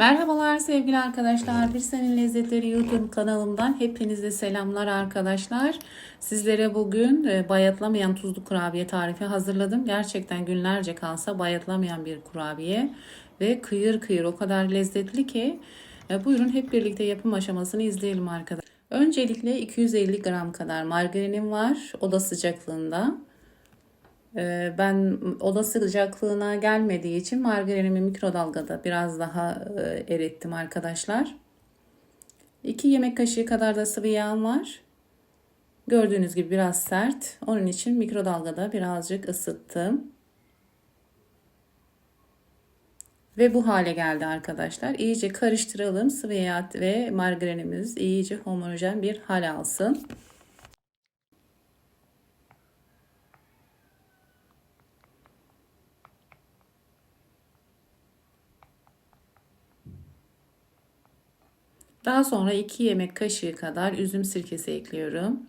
Merhabalar sevgili arkadaşlar. Bir Senin Lezzetleri YouTube kanalımdan hepinize selamlar arkadaşlar. Sizlere bugün e, bayatlamayan tuzlu kurabiye tarifi hazırladım. Gerçekten günlerce kalsa bayatlamayan bir kurabiye ve kıyır kıyır o kadar lezzetli ki e, buyurun hep birlikte yapım aşamasını izleyelim arkadaşlar. Öncelikle 250 gram kadar margarinim var oda sıcaklığında. Ee, ben oda sıcaklığına gelmediği için margarinimi mikrodalgada biraz daha e, erittim arkadaşlar. 2 yemek kaşığı kadar da sıvı yağım var. Gördüğünüz gibi biraz sert. Onun için mikrodalgada birazcık ısıttım. Ve bu hale geldi arkadaşlar. İyice karıştıralım. Sıvı yağ ve margarinimiz iyice homojen bir hal alsın. Daha sonra 2 yemek kaşığı kadar üzüm sirkesi ekliyorum.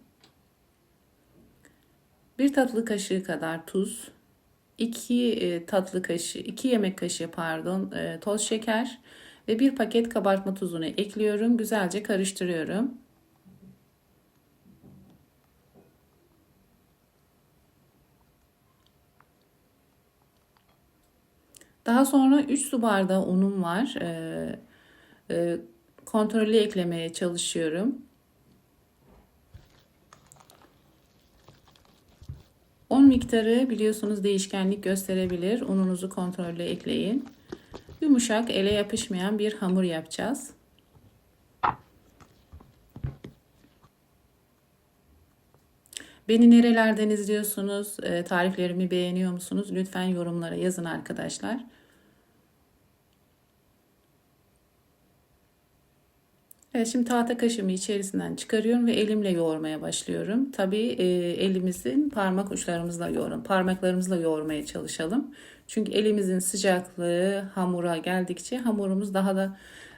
1 tatlı kaşığı kadar tuz, 2 e, tatlı kaşığı, 2 yemek kaşığı pardon, e, toz şeker ve 1 paket kabartma tuzunu ekliyorum. Güzelce karıştırıyorum. Daha sonra 3 su bardağı unum var. Ee, e, kontrollü eklemeye çalışıyorum. Un miktarı biliyorsunuz değişkenlik gösterebilir. Ununuzu kontrollü ekleyin. Yumuşak, ele yapışmayan bir hamur yapacağız. Beni nerelerden izliyorsunuz? E, tariflerimi beğeniyor musunuz? Lütfen yorumlara yazın arkadaşlar. Evet, şimdi tahta kaşımı içerisinden çıkarıyorum ve elimle yoğurmaya başlıyorum. Tabii e, elimizin parmak uçlarımızla yoğurun. Parmaklarımızla yoğurmaya çalışalım. Çünkü elimizin sıcaklığı hamura geldikçe hamurumuz daha da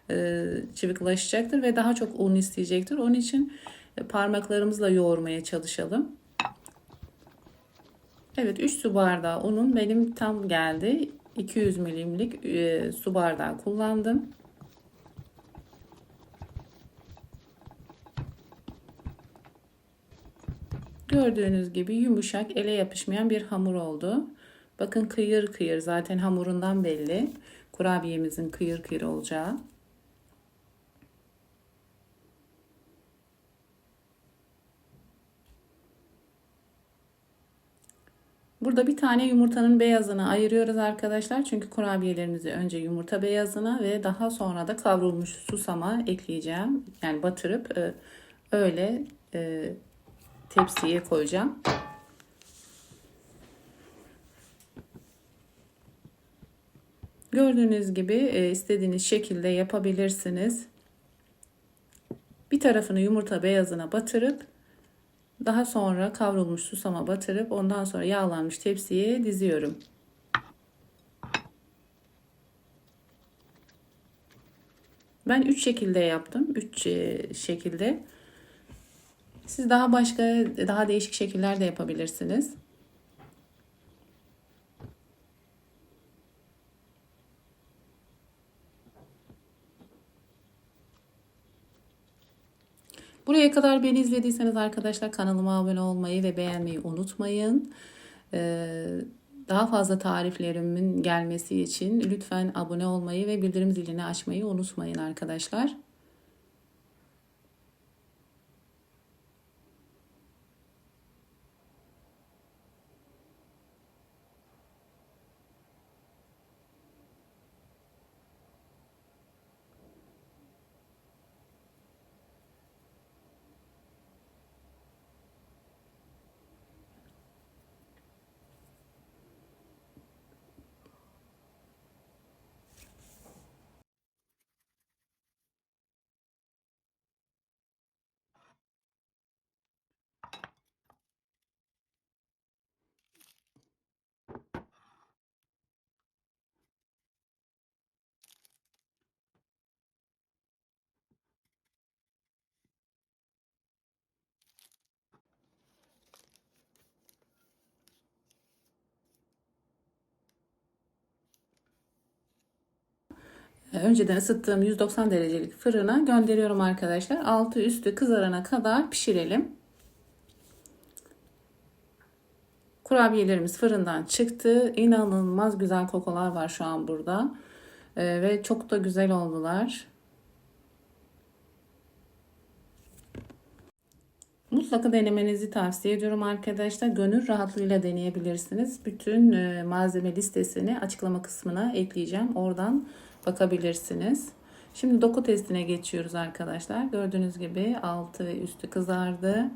e, çıvıklaşacaktır ve daha çok un isteyecektir. Onun için e, parmaklarımızla yoğurmaya çalışalım. Evet 3 su bardağı unun benim tam geldi. 200 milimlik e, su bardağı kullandım. Gördüğünüz gibi yumuşak, ele yapışmayan bir hamur oldu. Bakın kıyır kıyır zaten hamurundan belli. Kurabiyemizin kıyır kıyır olacağı. Burada bir tane yumurtanın beyazını ayırıyoruz arkadaşlar. Çünkü kurabiyelerimizi önce yumurta beyazına ve daha sonra da kavrulmuş susama ekleyeceğim. Yani batırıp e, öyle e, tepsiye koyacağım. Gördüğünüz gibi e, istediğiniz şekilde yapabilirsiniz. Bir tarafını yumurta beyazına batırıp daha sonra kavrulmuş susama batırıp ondan sonra yağlanmış tepsiye diziyorum. Ben 3 şekilde yaptım. 3 e, şekilde. Siz daha başka, daha değişik şekiller de yapabilirsiniz. Buraya kadar beni izlediyseniz arkadaşlar kanalıma abone olmayı ve beğenmeyi unutmayın. Ee, daha fazla tariflerimin gelmesi için lütfen abone olmayı ve bildirim zilini açmayı unutmayın arkadaşlar. Önceden ısıttığım 190 derecelik fırına gönderiyorum arkadaşlar. Altı üstü kızarana kadar pişirelim. Kurabiyelerimiz fırından çıktı. İnanılmaz güzel kokular var şu an burada. Ee, ve çok da güzel oldular. Mutlaka denemenizi tavsiye ediyorum arkadaşlar. Gönül rahatlığıyla deneyebilirsiniz. Bütün e, malzeme listesini açıklama kısmına ekleyeceğim. Oradan bakabilirsiniz. Şimdi doku testine geçiyoruz arkadaşlar. Gördüğünüz gibi altı ve üstü kızardı.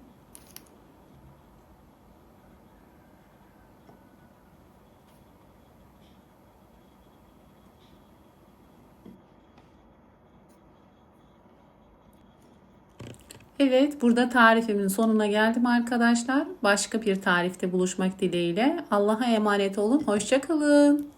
Evet, burada tarifimin sonuna geldim arkadaşlar. Başka bir tarifte buluşmak dileğiyle. Allah'a emanet olun. Hoşçakalın.